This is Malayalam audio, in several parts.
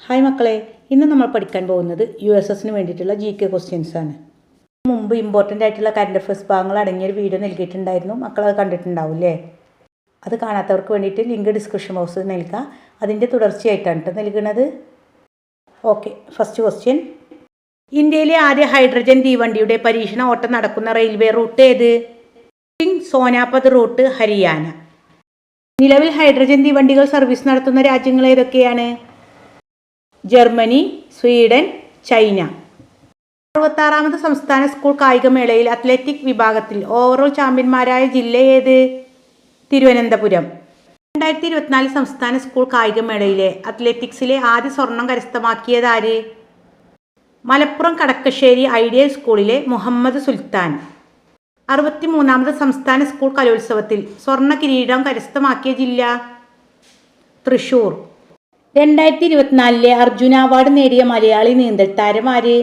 ഹായ് മക്കളെ ഇന്ന് നമ്മൾ പഠിക്കാൻ പോകുന്നത് യു എസ് എസിന് വേണ്ടിയിട്ടുള്ള ജി കെ ക്വസ്റ്റ്യൻസ് ആണ്. മുമ്പ് ഇമ്പോർട്ടന്റ് ആയിട്ടുള്ള കറണ്ട് അഫയേഴ്സ് ഭാഗങ്ങൾ അടങ്ങിയൊരു വീഡിയോ നൽകിയിട്ടുണ്ടായിരുന്നു. മക്കൾ അത് കണ്ടിട്ടുണ്ടാവും അല്ലേ അത് കാണാത്തവർക്ക് വേണ്ടിയിട്ട് ലിങ്ക് ഡിസ്ക്രിപ്ഷൻ ബോക്സിൽ നൽകുക അതിന്റെ തുടർച്ചയായിട്ടാണ് കേട്ടോ നൽകുന്നത് ഓക്കെ ഫസ്റ്റ് ക്വസ്റ്റ്യൻ ഇന്ത്യയിലെ ആദ്യ ഹൈഡ്രജൻ തീവണ്ടിയുടെ പരീക്ഷണ ഓട്ടം നടക്കുന്ന റെയിൽവേ റൂട്ട് ഏത്? സിംഗ് സോനാപത് റൂട്ട് ഹരിയാന നിലവിൽ ഹൈഡ്രജൻ തീവണ്ടികൾ സർവീസ് നടത്തുന്ന രാജ്യങ്ങൾ ഏതൊക്കെയാണ്? Germany Sweden China. അറുപത്താറാമത് സംസ്ഥാന സ്കൂൾ കായികമേളയിൽ അത്ലറ്റിക് വിഭാഗത്തിൽ ഓവറോൾ ചാമ്പ്യന്മാരായ ജില്ല ഏത്? തിരുവനന്തപുരം. രണ്ടായിരത്തി ഇരുപത്തിനാല് സംസ്ഥാന സ്കൂൾ കായികമേളയിലെ അത്ലറ്റിക്സിലെ ആദ്യ സ്വർണം കരസ്ഥമാക്കിയത് ആര്? മലപ്പുറം കടക്കശ്ശേരി ഐഡിയൽ സ്കൂളിലെ മുഹമ്മദ് സുൽത്താൻ. അറുപത്തിമൂന്നാമത് സംസ്ഥാന സ്കൂൾ കലോത്സവത്തിൽ സ്വർണ കിരീടം കരസ്ഥമാക്കിയ ജില്ല? തൃശൂർ. രണ്ടായിരത്തി ഇരുപത്തിനാലിലെ അർജുന അവാർഡ് നേടിയ മലയാളി നീന്തൽ താരമാര്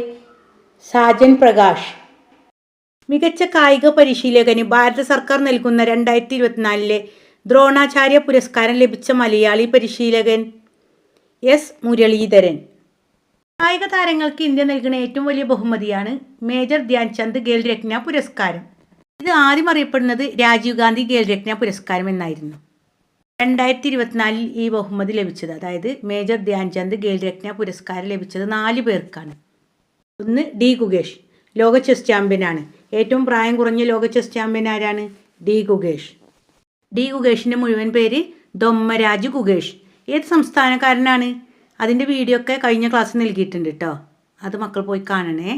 സാജൻ പ്രകാശ്. മികച്ച കായിക പരിശീലകന് ഭാരത സർക്കാർ നൽകുന്ന രണ്ടായിരത്തി ഇരുപത്തിനാലിലെ ദ്രോണാചാര്യ പുരസ്കാരം ലഭിച്ച മലയാളി പരിശീലകൻ എസ് മുരളീധരൻ. കായിക താരങ്ങൾക്ക് ഇന്ത്യ നൽകുന്ന ഏറ്റവും വലിയ ബഹുമതിയാണ് മേജർ ധ്യാൻചന്ദ് ഖേൽ രത്ന പുരസ്കാരം. ഇത് ആദ്യം അറിയപ്പെടുന്നത് രാജീവ് ഗാന്ധി ഖേൽ രത്ന പുരസ്കാരം എന്നായിരുന്നു. രണ്ടായിരത്തി ഇരുപത്തിനാലിൽ ഈ ബഹുമതി ലഭിച്ചത് അതായത് മേജർ ധ്യാൻചന്ദ് ഖേൽരത്ന പുരസ്കാരം ലഭിച്ചത് നാല് പേർക്കാണ്. ഒന്ന് ഡി ഗുഗേഷ് ലോക ചെസ് ചാമ്പ്യനാണ്. ഏറ്റവും പ്രായം കുറഞ്ഞ ലോക ചെസ് ചാമ്പ്യൻ ആരാണ്? ഡി ഗുഗേഷ് ഡി ഗുഗേഷിന്റെ മുഴുവൻ പേര് ദൊമ്മരാജ് ഗുഗേഷ് ഏത് സംസ്ഥാനക്കാരനാണ്? അതിന്റെ വീഡിയോ ഒക്കെ കഴിഞ്ഞ ക്ലാസ് നൽകിയിട്ടുണ്ട് കേട്ടോ അത് മക്കൾ പോയി കാണണേ.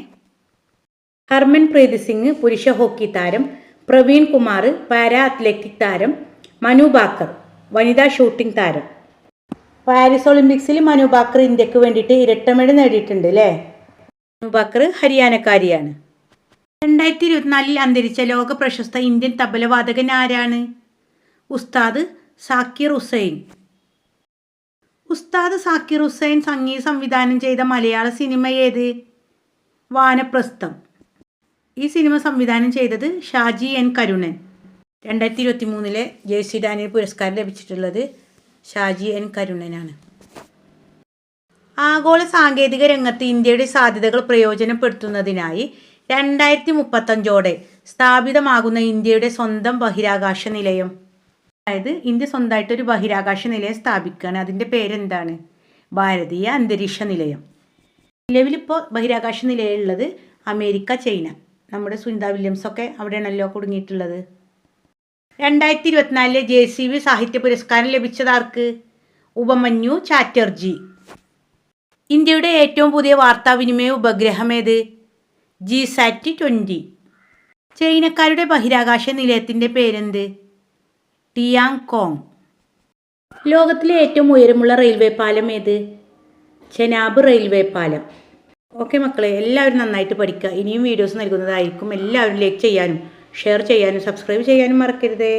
ഹർമൻ പ്രീതി സിംഗ് പുരുഷ ഹോക്കി താരം. പ്രവീൺ കുമാർ പാരാ അത്ലറ്റിക് താരം. മനു ബാക്കർ. വനിതാ ഷൂട്ടിംഗ് താരം. പാരീസ് ഒളിമ്പിക്സിൽ മനു ബാക്കർ ഇന്ത്യയ്ക്ക് വേണ്ടിയിട്ട് ഇരട്ടമെഡൽ നേടിയിട്ടുണ്ട് അല്ലേ മനു ബാക്കർ ഹരിയാനക്കാരിയാണ്. രണ്ടായിരത്തി ഇരുപത്തിനാലിൽ അന്തരിച്ച ലോക പ്രശസ്ത ഇന്ത്യൻ തബലവാദകൻ ആരാണ്? ഉസ്താദ് സാക്കിർ ഹുസൈൻ. ഉസ്താദ് സാക്കിർ ഹുസൈൻ സംഗീത സംവിധാനം ചെയ്ത മലയാള സിനിമ ഏത്? വാനപ്രസ്ഥം. ഈ സിനിമ സംവിധാനം ചെയ്തത് ഷാജി എൻ കരുണൻ. രണ്ടായിരത്തി ഇരുപത്തി മൂന്നിലെ ജെ സി ഡാനിയൽ പുരസ്കാരം ലഭിച്ചിട്ടുള്ളത് ഷാജി എൻ കരുണനാണ്. ആഗോള സാങ്കേതിക രംഗത്ത് ഇന്ത്യയുടെ സാധ്യതകൾ പ്രയോജനപ്പെടുത്തുന്നതിനായി രണ്ടായിരത്തി മുപ്പത്തഞ്ചോടെ സ്ഥാപിതമാകുന്ന ഇന്ത്യയുടെ സ്വന്തം ബഹിരാകാശ നിലയം. അതായത് ഇന്ത്യ സ്വന്തമായിട്ടൊരു ബഹിരാകാശ നിലയം സ്ഥാപിക്കുകയാണ്. അതിന്റെ പേരെന്താണ്? ഭാരതീയ അന്തരീക്ഷ നിലയം. നിലവിലിപ്പോൾ ബഹിരാകാശ നിലയമുള്ളത് അമേരിക്ക ചൈന. നമ്മുടെ സുനിത വില്യംസ് ഒക്കെ അവിടെയാണല്ലോ കുടുങ്ങിയിട്ടുള്ളത്. രണ്ടായിരത്തി ഇരുപത്തിനാലിലെ ജെ സി വി സാഹിത്യ പുരസ്കാരം ലഭിച്ചതാർക്ക്? ഉപമന്യു ചാറ്റർജി. ഇന്ത്യയുടെ ഏറ്റവും പുതിയ വാർത്താവിനിമയ ഉപഗ്രഹം ഏത്? ജി സാറ്റ് ട്വന്റി ചൈനക്കാരുടെ ബഹിരാകാശ നിലയത്തിന്റെ പേരെന്ത്? Tiangong. ലോകത്തിലെ ഏറ്റവും ഉയരമുള്ള റെയിൽവേ പാലം ഏത്? ചെനാബ് റെയിൽവേ പാലം. ഓക്കെ മക്കളെ എല്ലാവരും നന്നായിട്ട് പഠിക്കുക. ഇനിയും വീഡിയോസ് നൽകുന്നതായിരിക്കും. എല്ലാവരും ലൈക്ക് ചെയ്യാനും ഷെയർ ചെയ്യാനും സബ്സ്ക്രൈബ് ചെയ്യാനും മറക്കരുതേ.